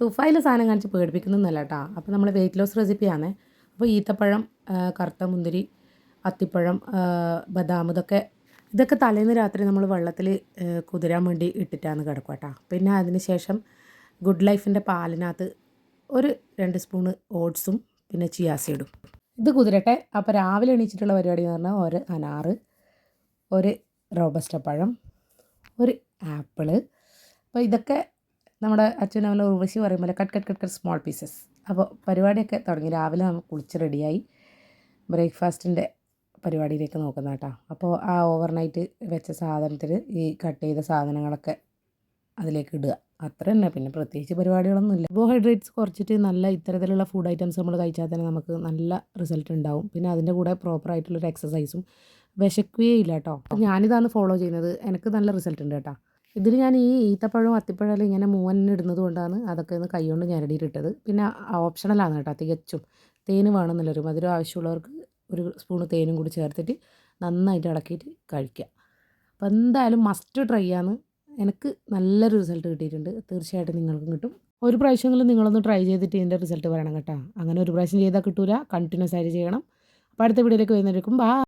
തുഫായിൽ സാധനം കാണിച്ച് പേടിപ്പിക്കുന്നൊന്നുമല്ല കേട്ടോ അപ്പോൾ നമ്മൾ വെയിറ്റ് ലോസ് റെസിപ്പിയാണ് അപ്പോൾ ഈത്തപ്പഴം കറുത്ത മുന്തിരി അത്തിപ്പഴം ബദാം ഇതൊക്കെ ഇതൊക്കെ തലേന്ന് രാത്രി നമ്മൾ വെള്ളത്തിൽ കുതിരാൻ വേണ്ടി ഇട്ടിട്ടാണ് കിടക്കുക കേട്ടോ പിന്നെ അതിന് ശേഷം ഗുഡ് ലൈഫിന്റെ പാലിനകത്ത് ഒരു രണ്ട് സ്പൂണ് ഓട്സും പിന്നെ ചിയാസീഡും ഇത് കുതിരട്ടെ. അപ്പോൾ രാവിലെ എണീച്ചിട്ടുള്ള പരിപാടി എന്ന് പറഞ്ഞാൽ ഒരു അനാറ് ഒരു റോബസ്റ്റ പഴം ഒരു ആപ്പിൾ. അപ്പോൾ ഇതൊക്കെ നമ്മുടെ അച്ഛനും അവന്റെ ഉർവശി പറയുമ്പോൾ cut cut cut cut small pieces അപ്പോൾ പരിപാടിയൊക്കെ തുടങ്ങി. രാവിലെ നമ്മൾ കുളിച്ച് റെഡിയായി ബ്രേക്ക്ഫാസ്റ്റിന്റെ പരിപാടിയിലേക്ക് നോക്കുന്ന കേട്ടോ. അപ്പോൾ ആ ഓവർനൈറ്റ് വെച്ച സാധനത്തിൽ ഈ കട്ട് ചെയ്ത സാധനങ്ങളൊക്കെ അതിലേക്ക് ഇടുക. അത്ര തന്നെ. പിന്നെ പ്രത്യേകിച്ച് പരിപാടികളൊന്നും ഇല്ല. കാർബോഹൈഡ്രേറ്റ്സ് കുറച്ചിട്ട് നല്ല ഇത്തരത്തിലുള്ള ഫുഡ് ഐറ്റംസ് നമ്മൾ കഴിച്ചാൽ തന്നെ നമുക്ക് നല്ല റിസൾട്ട് ഉണ്ടാവും. പിന്നെ അതിന്റെ കൂടെ പ്രോപ്പർ ആയിട്ടുള്ളൊരു എക്സസൈസും വിശക്കുകയേ ഇല്ല കേട്ടോ. ഞാനിതാണ് ഫോളോ ചെയ്യുന്നത്. എനിക്ക് നല്ല റിസൾട്ട് ഉണ്ട് കേട്ടോ. ഇതിൽ ഞാൻ ഈ ഈത്തപ്പഴവും അത്തിപ്പഴമെല്ലാം ഇങ്ങനെ മൂവനിടുന്നത് കൊണ്ടാണ് അതൊക്കെ ഒന്ന് കൈകൊണ്ട് ഞരടിയിട്ടിട്ടത് പിന്നെ ഓപ്ഷണലാണ് കേട്ടോ തികച്ചും. തേന് വേണമെന്നുള്ളൊരു മധുരം ആവശ്യമുള്ളവർക്ക് ഒരു സ്പൂണ് തേനും കൂടി ചേർത്തിട്ട് നന്നായിട്ട് ഇളക്കിയിട്ട് കഴിക്കുക. അപ്പോൾ എന്തായാലും മസ്റ്റ് ട്രൈ ആണ്. എനിക്ക് നല്ലൊരു റിസൾട്ട് കിട്ടിയിട്ടുണ്ട്. തീർച്ചയായിട്ടും നിങ്ങൾക്കും കിട്ടും. ഒരു പ്രാവശ്യമെങ്കിലും നിങ്ങളൊന്ന് ട്രൈ ചെയ്തിട്ട് ഇതിന്റെ റിസൾട്ട് പറയണം കേട്ടോ. അങ്ങനെ ഒരു പ്രാവശ്യം ചെയ്താൽ കിട്ടൂല. കണ്ടിന്യൂസ് ആയിട്ട് ചെയ്യണം. അപ്പോൾ അടുത്ത വീഡിയോയിലേക്ക് വരുന്നവർക്കും ബാ